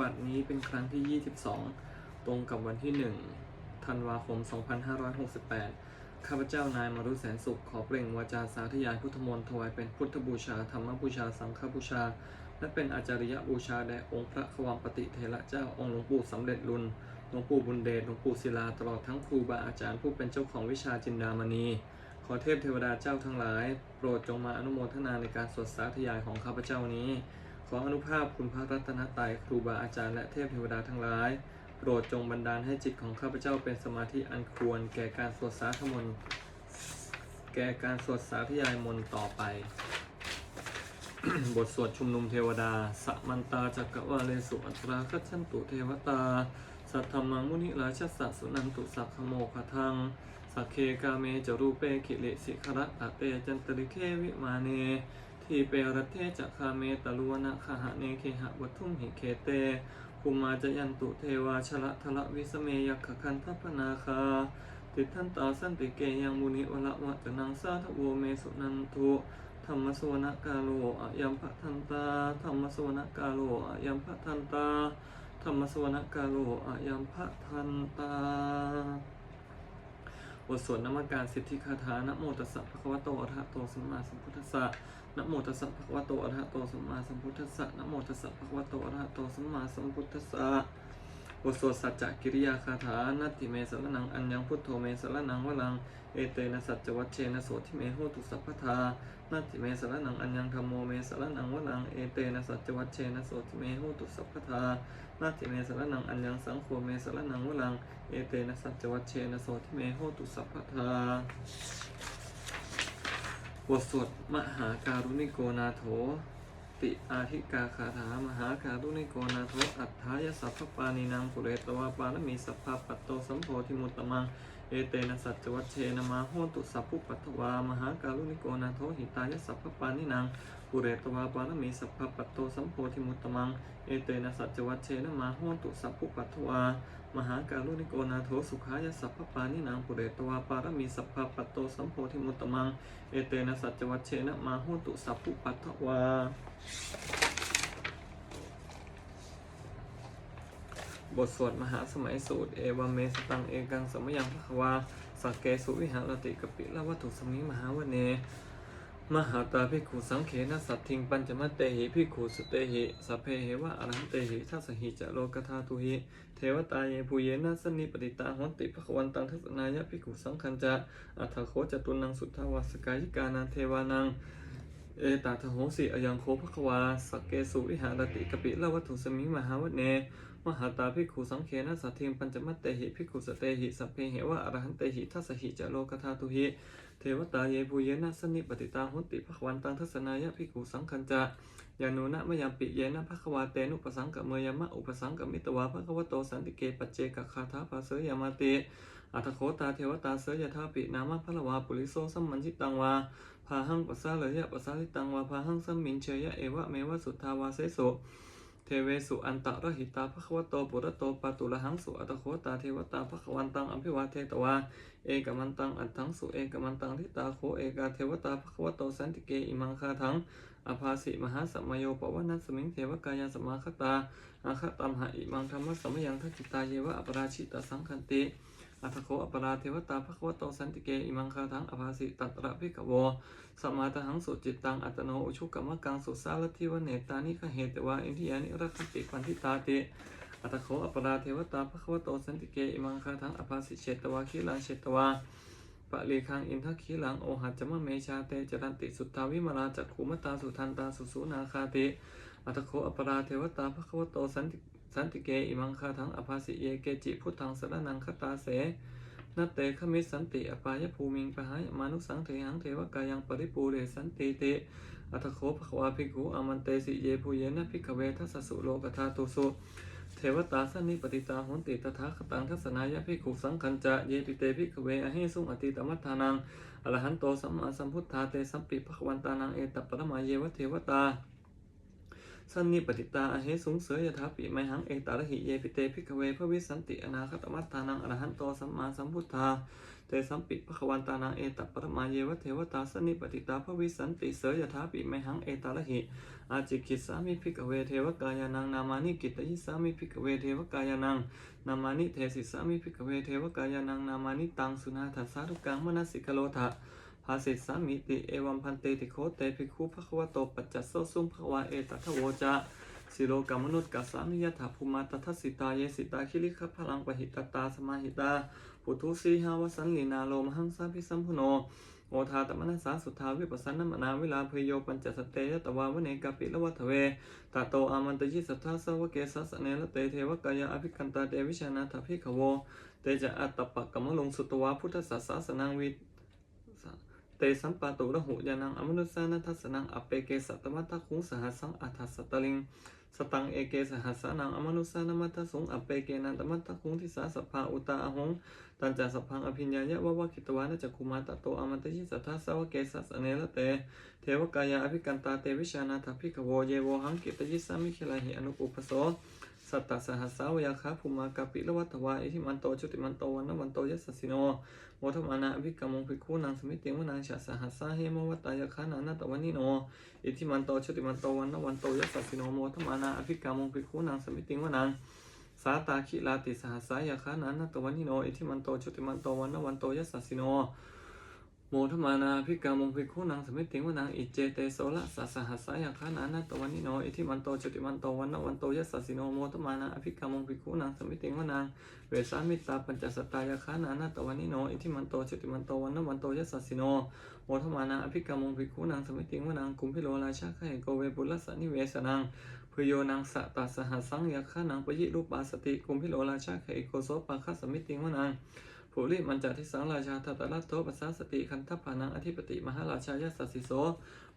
บัดนี้เป็นครั้งที่ 22 ตรงกับวันที่1ธันวาคม 2568 ข้าพเจ้านายมารุแสนสุข ขอเปล่งวาจาสาธยายพุทธมนต์ถวายเป็นพุทธบูชา ธรรมบูชา สังฆบูชา และเป็นอาจาริยบูชาแด่องค์พระขวัมปติเถระเจ้าองค์หลวงปู่สำเร็จรุนหลวงปู่บุญเดชหลวงปู่ศิลาตลอดทั้งครูบาอาจารย์ผู้เป็นเจ้าของวิชาจินดามณี ขอเทพเทวดาเจ้าทั้งหลาย โปรดจงมาอนุโมทนาในการสวดสาธยายของข้าพเจ้านี้ ขออนุภาพคุณพระรัตนตรัยครูบาอาจารย์และเทพเทวดาทั้งหลาย โปรดจงบันดาลให้จิตของข้าพเจ้าเป็นสมาธิอันควร แก่การสวดสาธมนต์แก่การสวดสาธยายมนต์ต่อไป บทสวดชุมนุมเทวดา สัมมันตาจักรวาเลสุอัตราคัจฉันตุเทวตา สัทธรรมังมุนิราชสัสสุนันตุสักขโมคทังสักเคกาเมจรูเปขิเลสิขระตะเตจันตริเควิมาเน ทีเปรเทจะคาเมตลุวนะคหะเนเคหะวัตุมหิเคเตภูมาจยันตุเทวาชละทละวิสเมยักขคันทัพนาคา ติทันตาสันติเกยังมุนิวละวะจนังสาทโวเมสุนันตุธรรมสวนกาโลอะยัมพะทันตาธรรมสวนกาโลอะยัมพะทันตาธรรมสวนกาโลอะยัมพะทันตา บทสวดนมัการสิทธิคาถานะโมตัสสะภะคะวะโตอะระหะโตสัมมาสัมพุทธัสสะนะโมตัสสะภะคะวะโตอะระหะโตสัมมาสัมพุทธัสสะนะโมตัสสะภะคะวะโตอะระหะโตสัมมาสัมพุทธัสสะบทสวดสัจจกิริยาคาถานัตติเมสรนังอัญญังพุทโธเมสรนังวะลัง เอเตนะสัจจวัชเชนะโสทิเมโหตุสัพพทานัตติเมสรนังอัญญังธรรมโมเมสรนังวลังเอเตนะสัจจวัชเชนะโสทิเมโหตุสัพพทานัตติเมสรนังอัญญังสังโฆเมสรนังวลังเอเตนะสัจจวัชเชนะโสทิเมโหตุสัพพทาบทสวดมหาการุณิโกนาโถติอาทิกาคาถามหาการุณิโกนาโถอัฏฐายสัพพปานินางปุเรตวาปานมีสัพพปัตโตสัมโพธิมุตตมัง เอเตนะสัจจวัชเชนะมาโหตุสัพพุปัตถวามหาการุณิโกนาโถหิตายสัพพปานินางปุเรตวาปานมีสัพพปัตโตสัมโพธิมุตตมัง เอเตนะสัจจวัชเชนะมาโหตุสัพพุปัตถวามหาการุณิโกนาโถสุขายสัพพปานินางปุเรตวาปารมีสัพพปัตโตสัมโพธิมุตตมัง เอเตนะสัจจวัชเชนะมาโหตุสัพพุปัตถวา บทสวดมหาสมัยสูตร เอวเมสตังเอกังสมยังพะวาสักเกสุวิหารติกปิละวัตถุสมิงมหาวเน มหาตาภิขุสังเขนะสัตทิงปัญจมะเตหิภิขุสเตหิสัพเพเหวะอรหันเตหิทัสสหิจะโลกธาตุหิเทวตาเยภูเยนะสนิปติตาหนติภควันตังทัสนายะภิขุสังคัญจะอัฏฐโคจตุนังสุทธาวาสกายิกานันเทวานัง เอตาทโหสิอยังโคภควาสเกสุวิหารติกปิละวัตถุสมิงมหาวเนมหาตาภิกขุสังเขนะสัตถิงปัญจมัตเตหิภิกขุสเตหิสัพเพเหวะอรหันเตหิทัสสหิจะโลกธาตุหิเทวตาเยภูเยนะสนิปติตาหุติภควันตังทัสนายะภิกขุสังคัญจะยานุนะมยามปิเยนะภควาเตนุปสังกะเมยมะอุปสังกะมิตวาภควโตสันติเกปัจเจกคาถาภาเสยามาติอัตโคตาเทวตาเสยยทาปินามะพะละวาปุริโสสัมมันจิตังวา พาหังปัสสาเลยะปัสสาลิตังวาพาหังสัมมินเชยะเอวะเมวะสุทธาวาเสโสเทเวสุอันตะระหิตาภควโตปุระโตปตุละหังสุอัตโคตาเทวตาภควันตังอภิวาเทตวาเอกมันตังอัตถังสุเอกมันตังทิตาโคเอกาเทวตาภควโตสันติเกอิมังคาทังอภาสิมหาสัมมโยปวนัสมิงเทวกายาสมาคตาอาคตัมหะอิมังธรรมสัมมยังทัจิตาเยวะอปราชิตาสังคันติ อัตโคอปราเทวตาภควโตสันติเกอิมังคาทังอภาสิตัตระพิกวสมมาตหังสุจิตตังอัตโนอุชุกรรมกังสุสารทิวเนตานิคเหตวาอินทิยานิรักขติปันทิตาติอัตโคอปราเทวตาภควโตสันติเกอิมังคาทังอภาสิเชตวาคิลังเชตวาปะเลคังอินทคีหลังโอหัจมะเมชาเตจรันติสุทธาวิมลาจักขุมตาสุทันตาสุสุนาคาติอัตโคอปราเทวตาภควโตสันติ สันติเกอิมังคาทังอภาสิเยเกจิพุทธังสรนังคตาเสนัตเตขมิสันติอปายภูมิงปะหายมานุสังเทหังเทวกายังปริปูเรสันติเตอัตโคภควาภิกขุอามันเตสิเยภูเยนะภิกขเวทัสสุโลกธาตุสุเทวตาสันนิปติตาหุนติตถาคตังทัสนายะภิกขุสังคัญจะเยติเตภิกขเวอหิสุงอติตมัฏฐานังอรหันโตสัมมาสัมพุทธาเตสัมปิภควันตานังเอตัปรมาเยวะเทวตา สันนิปติตาอเหสุงเสยยถาปิไมหังเอตาระหิเยปิเตพิกเวพระวิสันติอนาคตมัตตานังอรหันโตสัมมาสัมพุทธาเตสัมปิภควันตานังเอตปรมาเยวะเทวตาสันนิปติตาพระวิสันติเสยยถาปิไมหังเอตาระหิอาจิกิสามิพิกเวเทวกายานังนามานิกิตยิสามิพิกเวเทวกายานังนามานิเทสิสามิพิกเวเทวกายานังนามานิตังสุนาทัสสาทุกังมนสิกโลทะ ภาสิสามิติเอวัมพันเตติโคเตภิกขุภควโตปัจจัสโสสุมภควาเอตัทโวจะสิโลกามนุษย์กัสสามิยถาภูมาตัทสิตาเยสิตาคิริขพลังปหิตตาสมาหิตาปุถุสีหาวสันลีนาโลมหังสาพิสัมพุโนโอทาตมนัสสาสุทาวิปัสสนมนาวิลาพโยปัญจสเตยตวาวเนกาปิละวัทเวตาโตอามันตยิสัทธาสวะเกสัสเนละเตเทวกายาอภิคันตาเตวิชานาถภิกขโวเตจะอัตตปะกัมมลงสุตวาพุทธสัสสะสนังวิ เตสัมปาตุระหุยานังอมนุสสานัทัสนังอเปเกสัตมัตตคุงสหัสังอัฏฐสัตตลิงสตังเอเกสหัสสานังอมนุสสานมัตสงอเปเกนันตมัตตคุงทิสาสภาอุตาอหงตันจาสพังอภิญญายะวะวะคิตวานะจักคุมาตโตอมันตยิสัทธาสาวะเกสัสเนละเต เทวกายาอภิกันตาเตวิชานาถภิกขโวเยโวหังกิตยิสามิขิลาหิอนุปุปโส สัตตสหัสสาวยาคาภูมากาปิละวัตวาอิทิมันโตจุติมันโตวันนวันโตยัสสิโนโมทมานาอภิกรรมงภิกขุนางสมิติวนาชาสหัสสาเหมวัตตายคานานาตวันนิโนอิทิมันโตชุติมันโตวันนวันโตยัสสิโนโมทมานาอภิกรรมงภิกขุนางสมิติวนางสาตาคิลาติสหัสสายาคานานาตวันนิโนอิทิมันโตชุติมันโตวันนวันโตยัสสสิโน โมทมานาภิกรรมงภิกขุนางสมิติวนางอิเจเตโสละสัสหัสสายาคานานาตวันนิโนอิทิมันโตชุติมันโตวันนวันโตยัสสิโนโมทมานาอภิกรรมงภิกขุนางสมิติวนางเวสามิตาปัญจสตายาคานานาตวันนิโนอิทิมันโตจติมันโตวันนวันโตยัสสิโนโมทมานาอภิกรรมงภิกขุนางสมิติงวนางกุมพิโลราชาไขโกเวปุลสนิเวสนังพโยนางสะตัสหัสสังยาคานางปยิรูปาสติกุมพิโลราชาไขโกโสปะคัสสมิติงวนาง ภูริมันจาทิสังราชาทัตตลัตโตปัสสาสติคันทัพพานังอธิปติมหาราชายัสสสิโส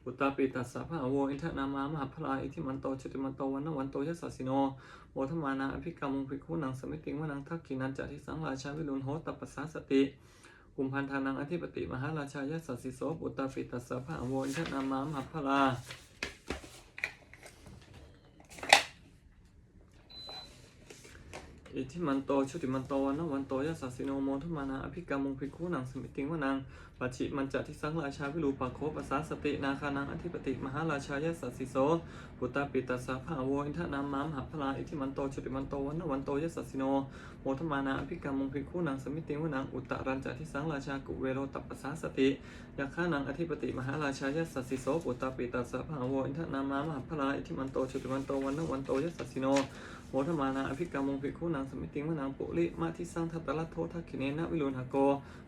อุตตาปิตัสสะพะโวอินทนามามหาพลาอิทิมันโตจุติมันโตวันนวันโตยัสสสิโนโมทมานาอภิกรรมงภิกขุนังสมิติงวนังทักขินันจะทิสังราชาวิรุณโหตปัสสาสติกุมพันธานังอธิปติมหาราชายัสสสิโสปุตตาปิตัสสะพะโวอินทนามามหาพลา อิทิมันโตชุติมันโตวันนวันโตยัสสสิโนโมทมานาอภิกรรมงภิกขุนังสมิติงวนังปัจฉิมันจะทิสังราชาวิรูปะโคปัสสาสตินาคานังอธิปติมหาราชายัสสสิโสปุตตาปิตัสสะภาโวอินทนามามหาพลาอิทิมันโตชุติมันโตวันนวันโตยัสสสิโนโมทมานาอภิกรรมมงพิคูนังสมิติวนังอุตตรัญจทิสังราชากุเวโรตัปปสสาสติยาข้านังอธิปติมหาราชายัสสสิโสปุตตาปิตัสสะภาโวอินทนามามหาพลาอิทิมันโตชุติมันโตวันนวันโตยัสสสิโน โมทมานาอภิกรรมงพิคูนังสมิติวนังปุริมาทิสังทัตตลัทโททักขิเนนะวิลุนหโก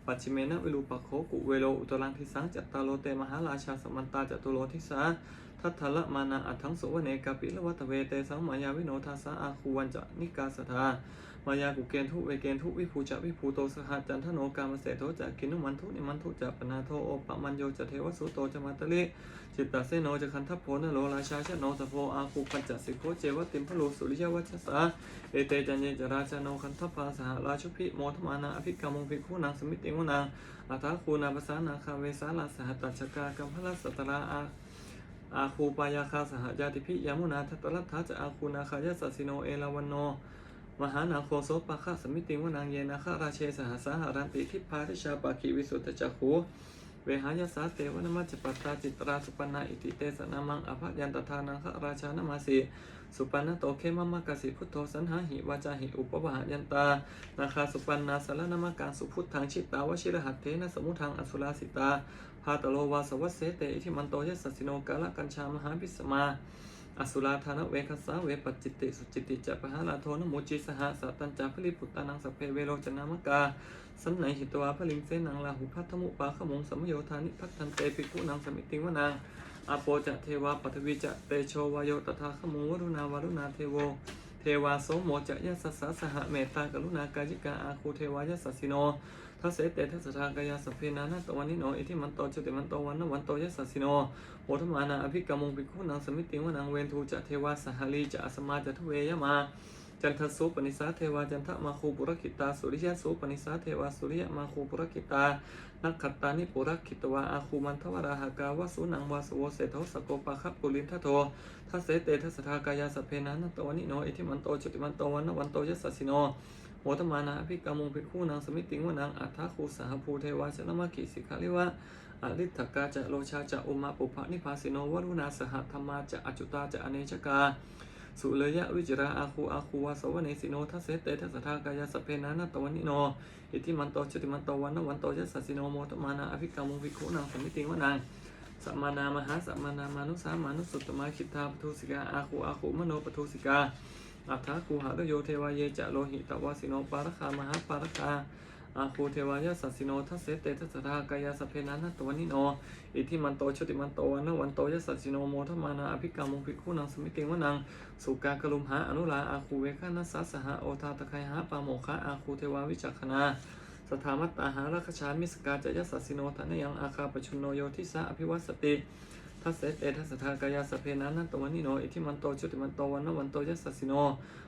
ปัจฉิเมนะวิลูปะโคกุเวโลอุตรังทิสังจัตตาโลเตมหาราชาสมันตาจตุโลทิสาทัตทละมานาอัตถังสุวเนกาปิละวัตเวเตสังมายาวิโนทาสาอาคูวันจะนิกาสทา มายากุเกณทุเวเกณทุวิภูจะวิภูโตสหจันทโนกามเสโทจะกินุมันทุนิมันทุจะปนาโทโอปะมันโยจะเทวสุโตจะมาตลิจิตตเสโนจะคันทัพโพนโลราชาชโนสโพอาคูปัญจสิโคเจวติมพลูสุริยวัชสาเอเตจันเยจราชโนคันทัพพาสหราชุพิโมทมานาอภิกรรมงภิกขุนางสมิติงวนางอัตถาคูนาภาษานาคาเวสาลาสหัตตชกากัมพลสัตราอาอาคูปายาคาสหญาติพิยามุนาทัตตลัทธาจะอาคูนาคายาสัสสิโนเอราวันโน มหานาโคโสปะคะสมิติวนางเยนาคาราเชสหสาหารันติทิพาทิชาปาคิวิสุตตจักขูเวหายาสาเตวนมัจจปัตตาจิตราสุปนาอิติเตสนามังอภัยันตทานังคราชานามาสีสุปันโตเคมมะกสิพุทโธสันหาหิวาจาหิอุปวหายันตานาคาสุปันนาสารนามการสุพุทธังชิตาวชิรหัตเทนะสมุทังอสุราสิตาพาตโลวาสวัสเสเตอิทิมันโตยสัสสิโนกาลกัญชามหาพิสมา อสุราธานเวคัสสาเวปจิติสุจิติจะปะหาลาโทนมุจิสหะสัตัญจาพลิปุตตานังสพเพเวโรจนามกาสันไหนหิตวาพลิงเสนังลาหุพัทธมุปาขมงสมโยธานิพัทธันเตปิกุนังสมิติงวนางอโปจะเทวาปัทวิจะเตโชวายโยตถาขมงวรุณาวรุณาเทโว เทวาโสโมจะยะสัสสะสหเมตตากรุณากายิกาอาคูเทวายะสัสสิโน ทัสเสเตทัสทากายาสพเพนานาตวันนิโนอิทิมันโตจุติมันโตวันนวันโตยัสสิโนโอทมานาอภิกรรมงภิกขุนางสมิติวนางเวนทูจะเทวาสหลีจะอสมาจะทเวยมาจันทสุปนิสาเทวาจันทมาคูปุรคิตาสุริยะสุปนิสาเทวาสุริยะมาคูปุรคิตานักขัตตานิปุรคิตวาอาคูมันทวราหากาวสุนังวาสโวเสทสโกปาคับปุลินทโททัสเสเตทัสทากายาสพเพนันตวันิโนอิทิมันโตจุติมันโตวันนวันโตยัสสสิโน โหตมานาภิกามุงภิกขุนางสมิติงวานางอัฏฐคูสหภูเทวาชนมากิสิกาลิวะอริทธกาจะโลชาจะอุมาปุภะนิพาสิโนวรุณาสหธรรมาจะอจุตาจะอเนชกาสุเลยะวิจราอาคูอาคูวาสวเนสิโนทัสเสเตทัสทากายาสเพนานัตตวันิโน อิทิมันโตจติมันโตวันนวันโตยัสสสิโนโมตมานาอภิกามุงภิกขุนางสมิติงวานางสัมมานามหาสัมมานามานุสามานุสุตตมาคิทาปทุสิกาอาคูอาคูมโนปทุสิกา อัฏฐคูหะโยเทวายเยจะโลหิตวาสิโนปารคามหาปารคาอาคูเทวายาสัสสิโนทัสเสเตทัสสทากายาสพเพนันตวนิโน อิทิมันโตชติมันโตวันนวันโตยัสสสิโนโมทมานาอภิกามุภิกขุนังสมิติงวนังสุกากลุมหาอนุลาอาคูเวคานัสสะสหโอทาตะไคหาปาโมคะอาคูเทวาวิจักขณาสถามัตตาหาราคชามิสกาจะยัสสิโนทะนยังอาคาปชุนโนโยทิสาอภิวัสสติ ทัสเสเตทัสสทากายาสเพนันตวันนิโนอิทิมันโตชติมันโตวันนวันโตยัสสิโน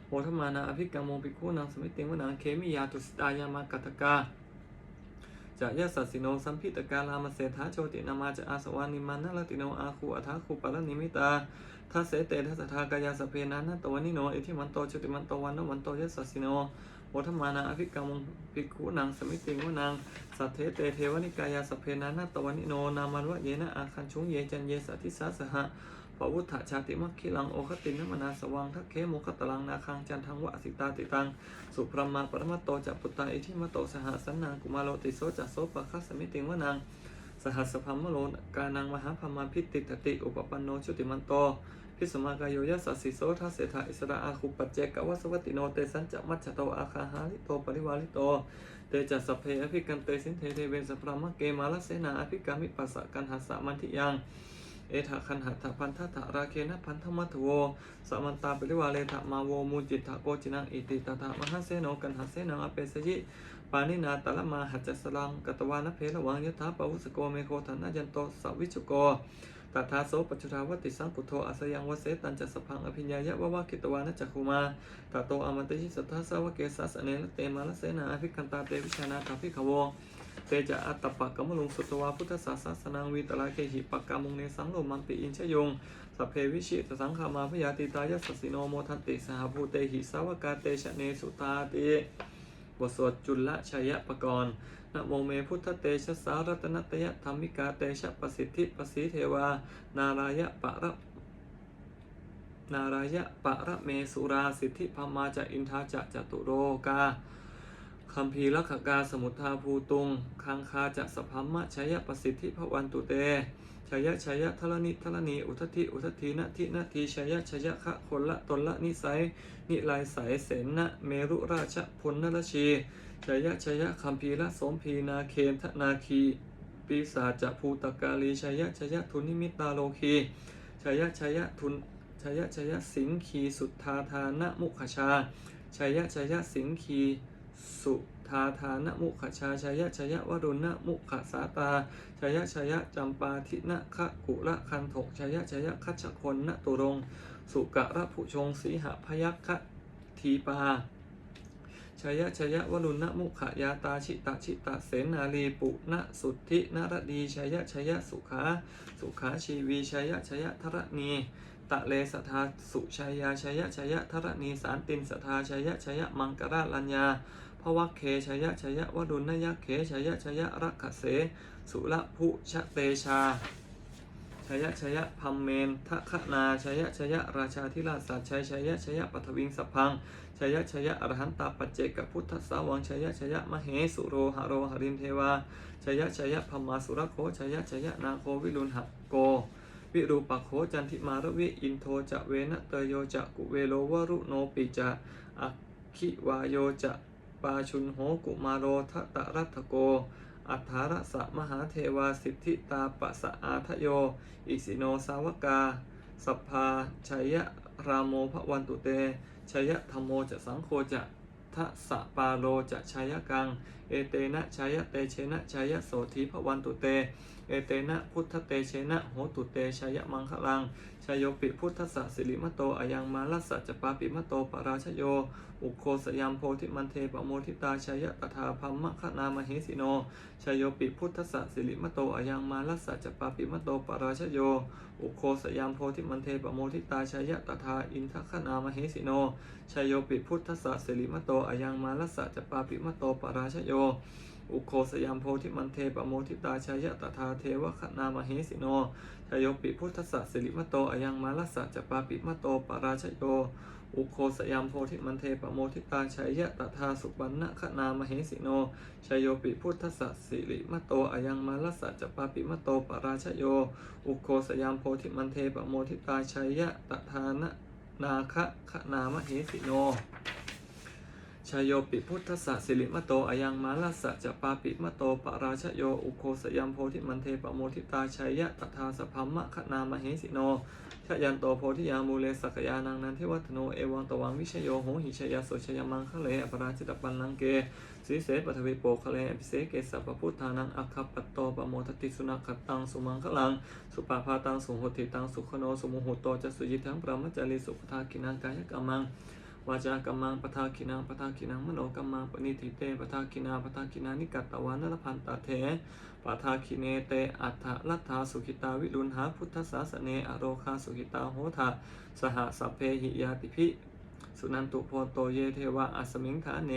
โมทมานาอภิกรรมโมภิกขุนางสมิติงวนังเคมิยาตุสตายามากัตกาจะยะสัสิโนสัมพิตกาลามเสถาโชตินามาจะอาสวานิมันนลติโนอาคูอัฐาคูปะละนิมิตาทัสเสเตทัสสทากายาสเพนันตวันนิโนอิทิมันโตชติมันโตวันนวันโตยะสัสสิโน โมทมานาอภิกรรมภิกขุนางสมิติงวนังสัทเทเตเทวนิกายาสพเพนันาตวนิโนนามันวะเยนะอาคันชุงเยจันเยสัทิสาสหะปวุฒชาติมัคคิลังโอคตินนมนาสวังทักเคโมคตลังนาคังจันทังวะสิตาติตัง สุพรมาปรมัตโตจัปุตตาอิทิมโตสหสสนนางกุมาโลติโสจัสโสปะคัสสมิติงวนังสหัสพัมมโลกานังมหาพมาพิติตติอุปปันโนชุติมันโต พิสมากายโยยัสสสสิโสทัสเสถาอิสระอาคุปัจเจกวัสวัติโนเตสันจะมัจจโตอาคาหาลิโตปริวาลิโตเตจัสสพเพอภิกันเตสินเทเทเวนสพรามะเกมาลเสนาอภิกามิปัสสะกันหัสสะมันทิยังเอถะคันหัตถพันธะถะราเคนะพันธมัทโวสมันตาปริวาเลถะมาโวมูจิตถะโกจินังอิติตถะมหาเสโนกันหาเสนังอเปสยิปานินาตะละมาหัจจสลังกตวานเพระวังยถาปวุสโกเมโคธนายันโตสวิชุโก ตถาโสปัจจุทาวติสังกุโทอาสยังวเสตันจะสพังอภิญญายะวะวะกิตวานะจักุมาตโตอมันตยิสัทธาสวะเกสัสเนลเตมาลเสนาอภิคันตาเตวิชานาคาภิกขโวเตจะอัตตปะกมลุงสุตวาพุทธศาสสนังวีตลาเคหิปักกามุงเนสังโลมันติอินชยงสัพเพวิชิตสังขามาพยาติตายสสสิโนโมทันติสหภูเตหิสาวกาเตชะเนสุตาติ บทสวดจุลชัยปกรณ์นะโมเมพุทธเตชะสารัตนตยธรรมิกาเตชะประสิทธิประสีเทวา นารายะปะระนารายะปะระเมสุราสิทธิพมาจะอินทาจะจตุโรกาคัมภีรขกาสมุทธาภูตุง คังคาจะสพัมมะชัยประสิทธิพระวันตุเต ชัยชัยทรณิทรณีอุทธิอุทธินาทินาทีชัยชัยคะคนละตนละนิสัย นิลายสายเสนนะเมรุราชพลนรชีชัยชัยคัมภีรสมพีนาเคนทนาคีปีศาจภูตกาลีชัยชัยทุนิมิตาโลคีชัยชัยทุนชัยชัยสิงคีสุทธาทานะมุขชาชัยชัยสิงคีสุ ทาทานะมุขชาชายะชายะวรุณะมุขสาตาชายะชายะจำปาทินะคะกุละคันถกชายะชายะคัชคนนะตุรง สุกะระผุชงสีหพยัคคะทีปาชยะชยะวรุณะมุขยาตาชิตาชิตาเสนาลีปุณสุทธินรดีชยะชยะสุขา สุขาชีวีชยะชยะทรณีตะเลสทาสุชายาชยะชยะทรณีสารตินสทาชยะชยะมังกราลัญญา พระวักเคชยะชยะวดุลนยะเขชยะชยะรักเส สุละพุชะเตชาชยะชยะพัมเมนทะคนาชยะชยะราชาธิราชสัจชัยชยะชยะปัทวิงสพพังชยะชยะอรหันตาปัจเจกพุทธสาวังชยะชยะมเหสุโรหะโรหรินเทวาชยะชยะพมมาสุรโคชยะชยะนาโควิรุณหะโก วิรูปโขจันทิมารวิอินโทจะเวนะเตโยจะกุเวโลวรุโนปิจะอัคคิวายโยจะ ปาชุนโหกุมารโรทะตะรัตโก อัฏฐารสะมหาเทวาสิทธิตาปะสะอาทโย อิสิโนสาวกา สัพพาชัยยะรามโมภวันตุเตชัยยะธรรมโมจะสังโฆจะทะสะปาโลจะชัยยะกัง เอเตนะชัยยะเตเชนะชัยยะโสธีภวันตุเต เอเตนะพุทธเตเชนะโหตุเตชัยยะมังคลัง ชยโยปิพุทธสสะสิริมโตอยังมาลัสสะจปาปิมโตปราชโย อุโคสยามโพธิมันเทปโมทิตาชยตถาพัมมะคณามเหสิโนชยโยปิพุทธสสะสิริมโตอยังมาลัสสะจปาปิมโตปราชโย อุโคสยามโพธิมันเทปโมทิตาชยตถาอินทคณามเหสิโนชยโยปิพุทธสสะสิริมโตอยังมาลัสสะจปาปิมโตปราชโยอุโคสยามโพธิมันเทปโมทิตาชยตถาเทวคณามเหสิโน ชยโยปิพุทธสสะสิริมโตอยังมาลัสสะจปาปิมโตปราชโย อุโคสยามโพธิมันเทปโมทิตาชัยยะตถาสุปันนะคณามเหสิโนชัยโยปิพุทธสัสสิริมโตอยังมาลัสสะจปาปิมโตปราชโย อุโคสยามโพธิมันเทปโมทิตาชัยยะตถานะนาคะคณามเหสิโน ชายโยปิพุทธสัสสิริมโตอยังมาลสะจะปาปิมโตปราชโยอุโคสยามโพธิมันเทปโมทิตาชัยยะตถาสพัมมะคณามเหสิโนชยันโตโพธิยามูเลสักยานังนันทิวัฒโนเอวังตวังวิชโยโหหิชยาโสชยมังคะเลอปราชิตปันนังเกสีเสปทวิโปคะเลอภิเสเกสัพพุทธานังอัคคปัตโตปโมทติสุนัขขตังสุมังคะลังสุปาพาตังสุหติตังสุขโนสุมุหุโตจะสุยิทังปรามจารีสุปทากินังกายกรรมัง วาจากรรมังปทาคินังปทาคินังมโนกรรมังปณิทิเตปทาคินาปทาคินานิกัตตวานรพันตเถปทาคิเนเตอัฏฐลัทธาสุขิตาวิรุณหาพุทธศาสเนอโรคาสุขิตาโหทาสหสัพเพหิยาติภิสุนันตุโพโตเยเทวะอัสมิงขาเน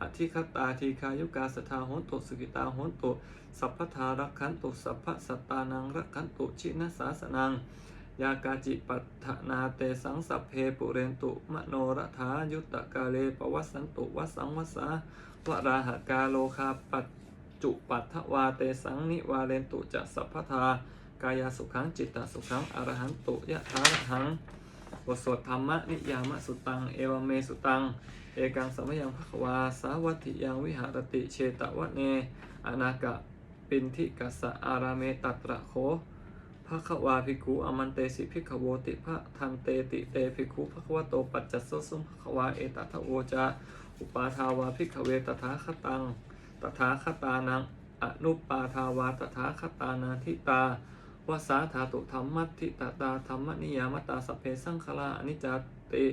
อธิคตาทีคายุกาสทาโหนตุสุขิตาโหนตุสัพพทารักขันตุสัพพสัตตานังรักขันตุชินะสาสนัง ยากาจิปัฏฐนาเตสังสัพเพปุเรนตุมโนรถายุตตะกาเลปวัสสันตุวัสสังวัสสาวราหกาโลคาปัจจุปัฏฐวาเตสังนิวาเรนตุจะสัพพทากายสุขังจิตตสุขังอรหันตุยะถาหังบทสวดธรรมนิยามสุตัง เอวเมสุตัง เอกังสมยังภควา สาวัติยังวิหารติเชตวะเน อนากะปินทิกัสสะอาราเมตัตระโค ภะควาภิกขุอมันเตสิภิกขโวติภะทันเตติเตภิกขุภะควะโตปัจจัสสะสุภะควาเอตทะโวจาอุปาทาวาภิกขเวตถาคตังตถาคตานังอนุปาทาวาตถาคตานาทิตาวสาธาตุธรรมัตถิตตาธรรมนิยามตาสเพสังขลาอนิจจติ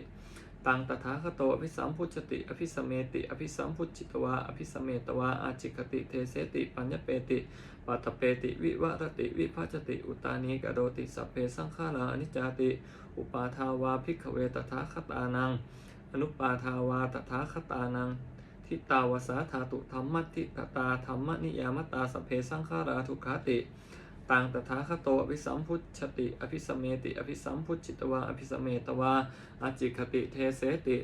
ตังตถาคโตอภิสัมพุชติ อภิสมเมติ อภิสัมพุจิตวา อภิสมเมตวา อาจิกติ เทเสติ ปัญญเปติ ปัตเปติวิวรติวิภัจติอุตานีกโดติสัพเพสังขาราอนิจจติ อุปาทาวาภิกขเวตถาคตานัง อนุปาทาวาตถาคตานังทิตาวสาธาตุธรรมัติตตาธรรมนิยามตาสัพเพสังขาราทุกขาติตังตถาคโตอภิสัมพุทชติ อภิสเมติ อภิสัมพุทจิตวา อภิสเมตวาอาจิคติเทเสติ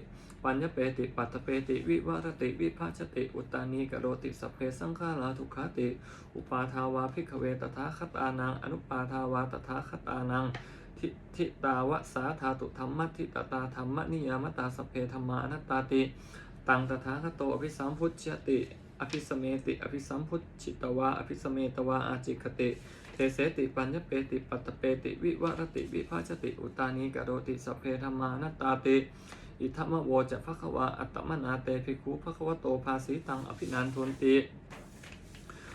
ปัญญเปติปัตเปติวิวรติวิภาชติ อุตานีกโรติสัพเพสังขาราทุกขาติ อุปาทาวาภิกขเวตถาคตานังอนุปาทาวาตถาคตานังทิทิตาวสาธาตุธรรมัตถิตตาธรรมนิยามตาสพเพธรรมานัตตาติ ตังตถาคโตอภิสัมพุชติ อภิสมเมติ อภิสัมพุชิตวาอภิสมเมตวาอาจิคติเทเสติปัญญเปติปัตเปติวิวรติวิภาชติ อุตานีกโรติสัพเพธรรมานัตตาติ อิทัมมะโวจะภควาอัตมนาเตภิกขุภควโตภาสีตังอภินันทนติ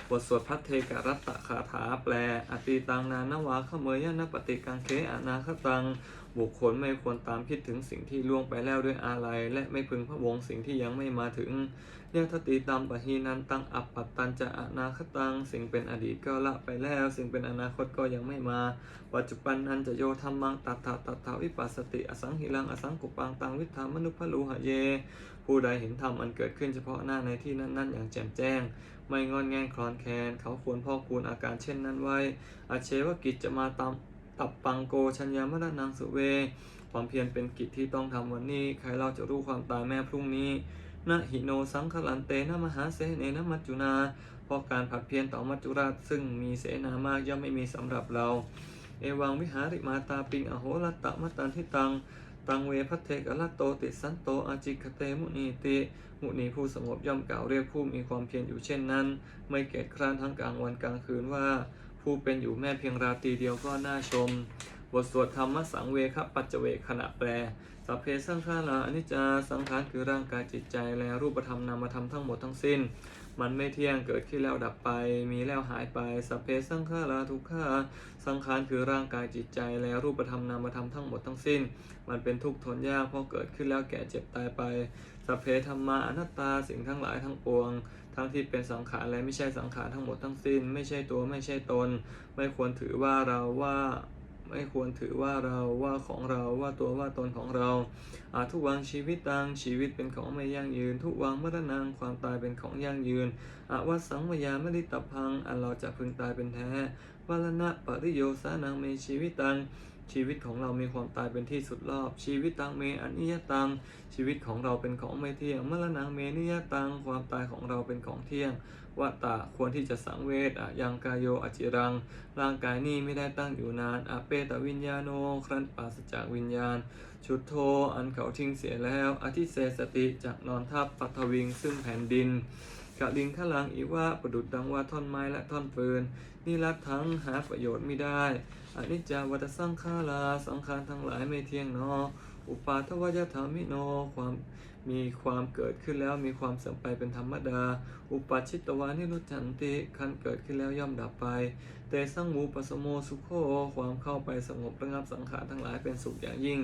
บทสวดพัทเทกรัตตคาถาแปล อติตังนานวาขเมยนปฏิกังเคอนาคตัง บุคคลไม่ควรตามคิดถึงสิ่งที่ล่วงไปแล้วด้วยอาลัย และไม่พึงพะวงสิ่งที่ยังไม่มาถึงเนี่ยทติตามปะหีนันตังอัปปัตตันจะอนาคตัง สิ่งเป็นอดีตก็ละไปแล้ว สิ่งเป็นอนาคตก็ยังไม่มา ปัจจุบันนันจะโยธรรมังตัทธะตัทธาวิปัสสติอสังหิลังอสังกุปังตังวิธามนุพลูหะเย ผู้ใดเห็นธรรมอันเกิดขึ้นเฉพาะหน้าในที่นั้นๆ อย่างแจ่มแจ้ง ไม่งอนแงนคลอนแคลนเขาควรพ่อคูณอาการเช่นนั้นไว้อาเชวกิจจะมาตาม ตับปังโกชัญญามรณังสุเว ความเพียรเป็นกิจที่ต้องทำวันนี้ ใครเราจะรู้ความตายแม่พรุ่งนี้นะหิโนสังขลันเตนะมหาเสเนนะมัจจุนา เพราะการผัดเพียรต่อมัจจุราชซึ่งมีเสนามากย่อมไม่มีสำหรับเรา เอวังวิหาริมาตาปิงอโหรตะมตันทิตัง ตังเวพัทเทกะละโตติสันโตอาจิคเตมุนีติ มุนีผู้สงบย่อมกล่าวเรียกผู้มีความเพียรอยู่เช่นนั้น ไม่เกียจคร้านทั้งกลางวันกลางคืนว่า ผู้เป็นอยู่แม่เพียงราตรีเดียวก็น่าชม บทสวดธรรมสังเวคปัจเจเวขณะแปล สัพเพสังขาราอนิจจาสังขารคือร่างกายจิตใจและรูปธรรมนามธรรมทั้งหมดทั้งสิ้น มันไม่เที่ยงเกิดขึ้นแล้วดับไป มีแล้วหายไป สัพเพสังขาราทุกขาสังขารคือร่างกายจิตใจและรูปธรรมนามธรรมทั้งหมดทั้งสิ้น มันเป็นทุกข์ทนยากเพราะเกิดขึ้นแล้วแก่เจ็บตายไป สัพเพธรรมาอนัตตาสิ่งทั้งหลายทั้งปวง ทั้งที่เป็นสังขารและไม่ใช่สังขารทั้งหมดทั้งสิ้น ไม่ใช่ตัวไม่ใช่ตน ไม่ควรถือว่าเราว่าไม่ควรถือว่าเราว่าของเราว่าตัวว่าตนของเราอาทุกวังชีวิตตังชีวิตเป็นของไม่ยั่งยืน ทุกวังมรณงความตายเป็นของยั่งยืนอาวัสังมยามริตพังอันเราจะพึงตายเป็นแท้วัลณะปริโยสานังเมชีวิตตัง ชีวิตของเรามีความตายเป็นที่สุดรอบ ชีวิตตังเมอนิยตัง ชีวิตของเราเป็นของไม่เที่ยงมรณะเมนิยตัง ความตายของเราเป็นของเที่ยงวัตตะควรที่จะสังเวชอะยังกายโยอจิรัง ร่างกายนี้ไม่ได้ตั้งอยู่นานอาเปตวิญญาโน ครั้นปราศจากวิญญาณ ชุดโท อันเขาทิ้งเสียแล้ว อธิเสสติจากนอนทับปัทวิงซึ่งแผ่นดินกะลิงขลังอีว่าประดุดดังว่าท่อนไม้และท่อนปืน นี่รักทั้งหาประโยชน์ไม่ได้ อนิจจาวัตสังขาราสังขารทั้งหลายไม่เที่ยงเนอ อุปาทวยธรรมิโนความมีความเกิดขึ้นแล้วมีความเสื่อมไปเป็นธรรมดา อุปัชชิตวานิรุจจันติคันเกิดขึ้นแล้วย่อมดับไป เตสังมูปสโมสุโคความเข้าไปสงบระงับสังขารทั้งหลายเป็นสุขอย่างยิ่ง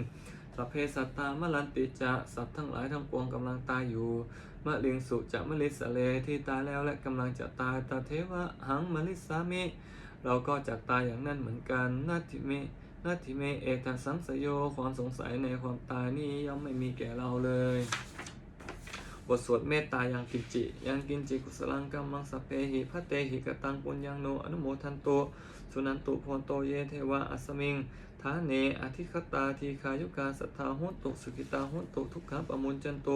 สัพเพสัตตามลันติจะสัตว์ทั้งหลายทั้งปวงกำลังตายอยู่มะลิงสุจะมะลิสเลที่ตายแล้วและกำลังจะตายตาเทวะหังมะลิสามิ เราก็จะตายอย่างนั้นเหมือนกันนาทิเมนาทิเมเอตสังสยโยความสงสัยในความตายนี้ย่อมไม่มีแก่เราเลยบทสวดเมตตายังกินจิ ยังกินจิกุสลังกัมมังสเพหิพัตเตหิกตังปุญญังโนอนุโมทันโตสุนันตุพรโตเยเทวะอัสมิงทาเนอธิคตาทีคายุกาสัทธาหุนตุสุขิตาหุนตุทุกขะปมุนจันโต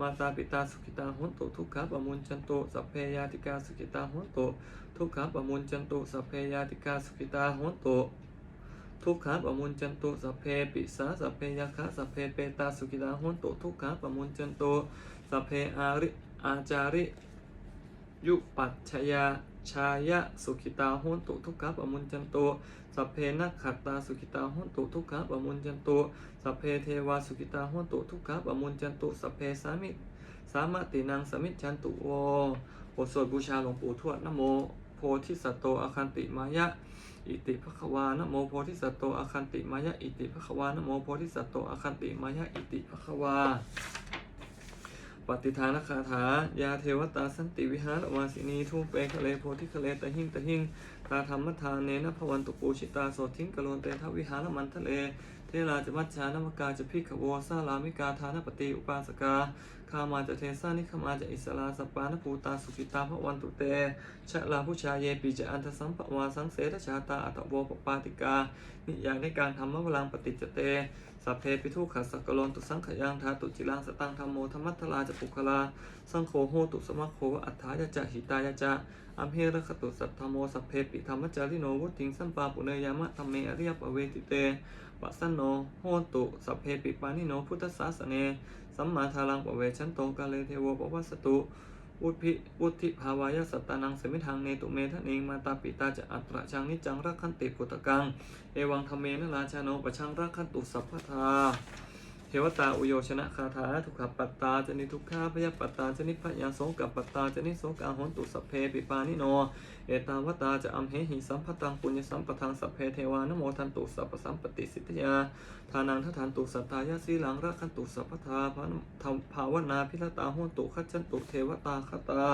มาตาปิตาสุขิตาหุนตุทุกขะปะมุนจันโตสัพเพยาติกาสุขิตาหุนตุทุกขะปะมุนจันโตสัพเพยาติกาสุขิตาหุนตุทุกขาปะมุนจันตุสัพเพปิสาสัพเพยาคะสัพเพเปตาสุขิตาหุนตุทุกขาปะมุนจันตุสัพเพอาริอาจาริยุปัชยาชายะสุขิตาหุนตุทุกขาปะมุนจันตุสัพเพนักขัตตาสุขิตาหุนตุทุกขาปะมุนจันตุสัพเพเทวาสุขิตาหุนตุทุกขาปะมุนจันตุสัพเพสามิสามตินังสมิจจันตุโวบทสวดบูชาหลวงปู่ทวดนโมโพธิสัตโตอาคันติมายะ อิติภควานะโมโพธิสัตโตอาคันติมายะ อิติภควานะโมโพธิสัตโตอาคันติมายะ อิติภควา ปฏิทานคาถา ยาเทวตาสันติวิหารวาสินีทูปเปคะเลโพธิคะเลตะหิงตะหิง ตาธรรมทานเนนะพวันตุปูชิตาโสทิงกะโลนเตทวิหารมันทะเล เทราจะมัชชานมกาจะพิขโวซาลามิกาทานปฏิอุปาสกา คามาจะเทสานิขมาจะอิสลาสปานภูตาสุขิตาพระวันตุเตชะลาผู้ชายเยปีจะอันทสัมปวาสังเสทชาตาอัตโวปปาติกา นิยายในการทำมะวลังปฏิจเต สัพเพปิทุขัสสกโลนตุสังขยังทาตุจิลังสตังธรรมโมธรรมัตถลาจะปุคลา สังโฆโหตุสมะโฆอัฏฐายะจะหิตายะจะอัมเหระขตุสัทธโมสัพเพปิธรรมจาริโนวุติงสัมปาปุเนยามะธรรมเมอริยปเวติเตปัสสโนโหตุสัพเพปิปานิโนพุทธศาสเน สัมมาทารังปเวชันโตกาเลเทโวปวัสตุอุทิอุทิภาวายสัตตานังสมิทังเนตุเมทะเนงมาตาปิตาจะอัตระชังนิจังรักขันติปุตตะกัง เอวังธรรมเมนราชาโนปชังรักขันตุสัพพทาเทวตาอุโยชนะคาถาทุกขปัตตาจนิทุกขาพยปัตตาจนิพยาโสกับปัตตาจนิโสกาหนตุสัพเพปิปานิโน เอตาวตาจะอัมเหหิสัมปตังปุญญสัมปทังสัพเพเทวานโมทันตุสัพสัมปติสิทธยาทานังทัฐานตุสัตตายาสีหลังรักขันตุสัพพทาภาธรรมภาวนาพิรตาโหนตุขัจจันตุเทวตาคตา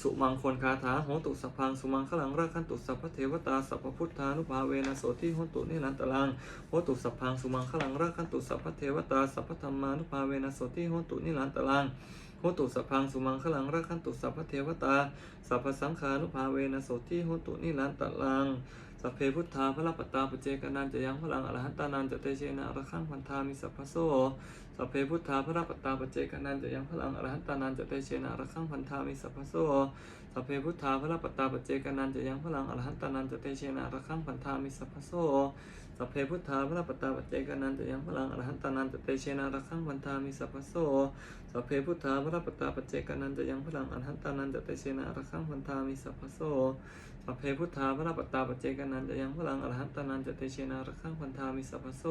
สุมังคลคาถาโหตุสัพพังสุมังขลังรักขันตุสัพพเทวตาสัพพุทธานุภาเวนะโสทิโหตุนิรันตลังโหตุสัพพังสุมังขลังรักขันตุสัพพเทวตาสัพพธรรมานุภาเวนะโสทิโหตุนิรันตลัง หตุสัพพังสุมังขลังรักขันตุสัพพเทวตา สัพพสังขานุภาเวนะโสทิโหตุนิรันตะลัง สัพเพพุทธาพระปตาปเจกนันจะยังพลังอรหันตานันจะเตเชนะอรคังพันธามิสัพพโสสัพเพพุทธาพระปตาปเจกนันจะยังพลังอรหันตานันจะเตเชนะอรคังพันธามิสัพพโสสัพเพพุทธาพระปตาปเจกนันจะยังพลังอรหันตานันจะเตเชนะอรคังพันธามิสัพพโส สัพเพพุทธาพระปตตาปัจเจกนันจะยังพลังอรหันตานันจะเตเชนาระคังวันทามิสัพพโสสัพเพพุทธาพระปตตาปัจเจกนันจะยังพลังอรหันตานันจะเตเชนาระคังวันทามิสัพพโสสัพเพพุทธาพระปตตาปัจเจกนันจะยังพลังอรหันตานันจะเตเชนาระคังวันทามิสัพพโส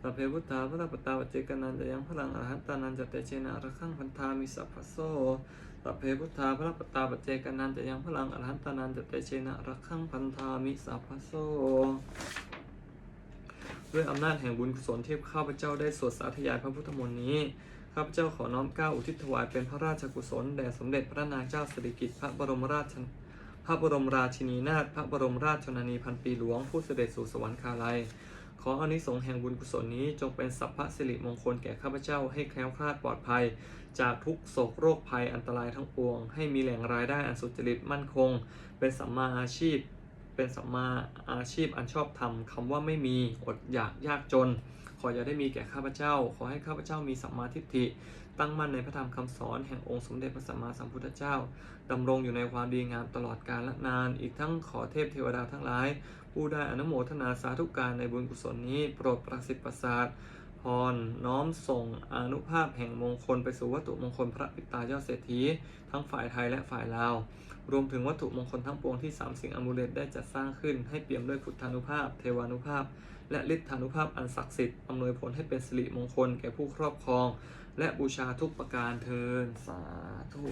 สัพเพพุทธาพระปตตาปัจเจกนันจะยังพลังอรหันตานันจะเตเชนาระคังวันทามิสัพพโสสัพเพพุทธาพระปตตาปจเจกนันจะยังพลังอรหันตานันจะเตเชนะรักขังพันธามิสัพพโส ด้วยอำนาจแห่งบุญกุศลที่ข้าพเจ้าได้สวดสาธยายพระพุทธมนต์นี้ข้าพเจ้าขอน้อมเกล้าอุทิศถวายเป็นพระราชกุศลแด่สมเด็จพระนางเจ้าสิริกิติ์พระบรมราชพระบรมราชินีนาถพระบรมราชชนนีพันปีหลวงผู้เสด็จสู่สวรรคาลัยขออานิสงส์แห่งบุญกุศลนี้จงเป็นสัพพะสิริมงคลแก่ข้าพเจ้าให้แคล้วคลาดปลอดภัย จากทุกโศกโรคภัยอันตรายทั้งปวง ให้มีแหล่งรายได้อันสุจริตมั่นคง เป็นสัมมาอาชีพ เป็นสัมมาอาชีพอันชอบธรรมคำว่าไม่มีอดอยากยากจน ขออย่าได้มีแก่ข้าพเจ้า ขอให้ข้าพเจ้ามีสัมมาทิฏฐิ ตั้งมั่นในพระธรรมคำสอนแห่งองค์สมเด็จพระสัมมาสัมพุทธเจ้าดำรงอยู่ในความดีงามตลอดกาลนาน อีกทั้งขอเทพเทวดาทั้งหลาย ผู้ได้อนุโมทนาสาธุการในบุญกุศลนี้โปรดประสิทธิ์ประสาทพรน้อมส่งอนุภาพแห่งมงคลไปสู่วัตถุมงคลพระปิตายอดเศรษฐีทั้งฝ่ายไทยและฝ่ายลาว รวมถึงวัตถุมงคลทั้งปวงที่สามสิ่งอมูเลตได้จัดสร้างขึ้น ให้เปี่ยมด้วยพุทธานุภาพ เทวานุภาพ และฤทธานุภาพอันศักดิ์สิทธิ์อำนวยผลให้เป็นสิริมงคลแก่ผู้ครอบครอง และบูชาทุกประการเทินสาธุ